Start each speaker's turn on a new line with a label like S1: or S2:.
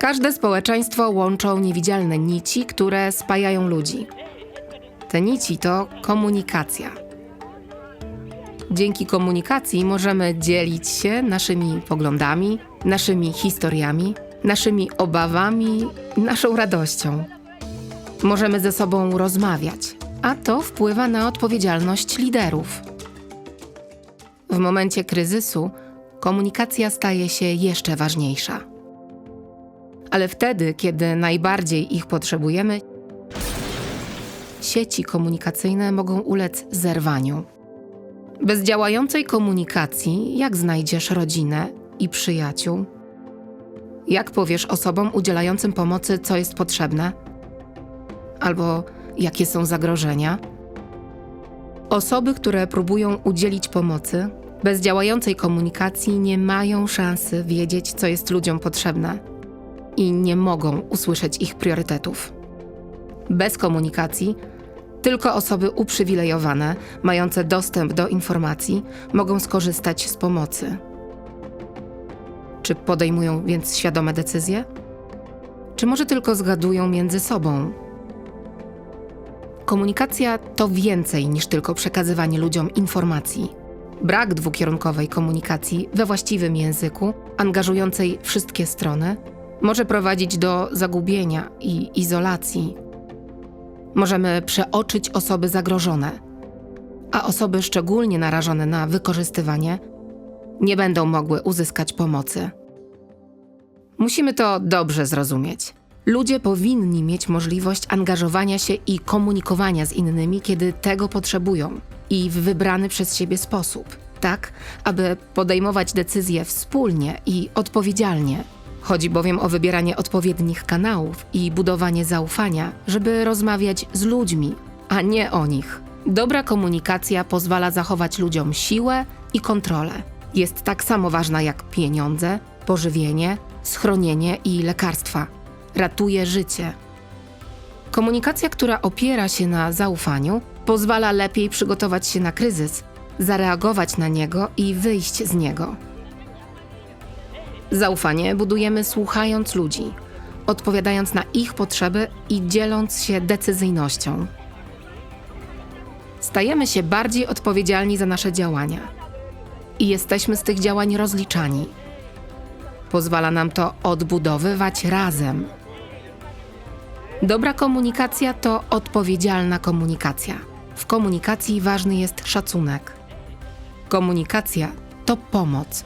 S1: Każde społeczeństwo łączą niewidzialne nici, które spajają ludzi. Te nici to komunikacja. Dzięki komunikacji możemy dzielić się naszymi poglądami, naszymi historiami, naszymi obawami, naszą radością. Możemy ze sobą rozmawiać, a to wpływa na odpowiedzialność liderów. W momencie kryzysu komunikacja staje się jeszcze ważniejsza. Ale wtedy, kiedy najbardziej ich potrzebujemy, sieci komunikacyjne mogą ulec zerwaniu. Bez działającej komunikacji, jak znajdziesz rodzinę i przyjaciół? Jak powiesz osobom udzielającym pomocy, co jest potrzebne? Albo jakie są zagrożenia? Osoby, które próbują udzielić pomocy, bez działającej komunikacji nie mają szansy wiedzieć, co jest ludziom potrzebne i nie mogą usłyszeć ich priorytetów. Bez komunikacji tylko osoby uprzywilejowane, mające dostęp do informacji, mogą skorzystać z pomocy. Czy podejmują więc świadome decyzje? Czy może tylko zgadują między sobą? Komunikacja to więcej niż tylko przekazywanie ludziom informacji. Brak dwukierunkowej komunikacji we właściwym języku, angażującej wszystkie strony, może prowadzić do zagubienia i izolacji. Możemy przeoczyć osoby zagrożone, a osoby szczególnie narażone na wykorzystywanie nie będą mogły uzyskać pomocy. Musimy to dobrze zrozumieć. Ludzie powinni mieć możliwość angażowania się i komunikowania z innymi, kiedy tego potrzebują i w wybrany przez siebie sposób, tak aby podejmować decyzje wspólnie i odpowiedzialnie. Chodzi bowiem o wybieranie odpowiednich kanałów i budowanie zaufania, żeby rozmawiać z ludźmi, a nie o nich. Dobra komunikacja pozwala zachować ludziom siłę i kontrolę. Jest tak samo ważna jak pieniądze, pożywienie, schronienie i lekarstwa. Ratuje życie. Komunikacja, która opiera się na zaufaniu, pozwala lepiej przygotować się na kryzys, zareagować na niego i wyjść z niego. Zaufanie budujemy słuchając ludzi, odpowiadając na ich potrzeby i dzieląc się decyzyjnością. Stajemy się bardziej odpowiedzialni za nasze działania i jesteśmy z tych działań rozliczani. Pozwala nam to odbudowywać razem. Dobra komunikacja to odpowiedzialna komunikacja. W komunikacji ważny jest szacunek. Komunikacja to pomoc,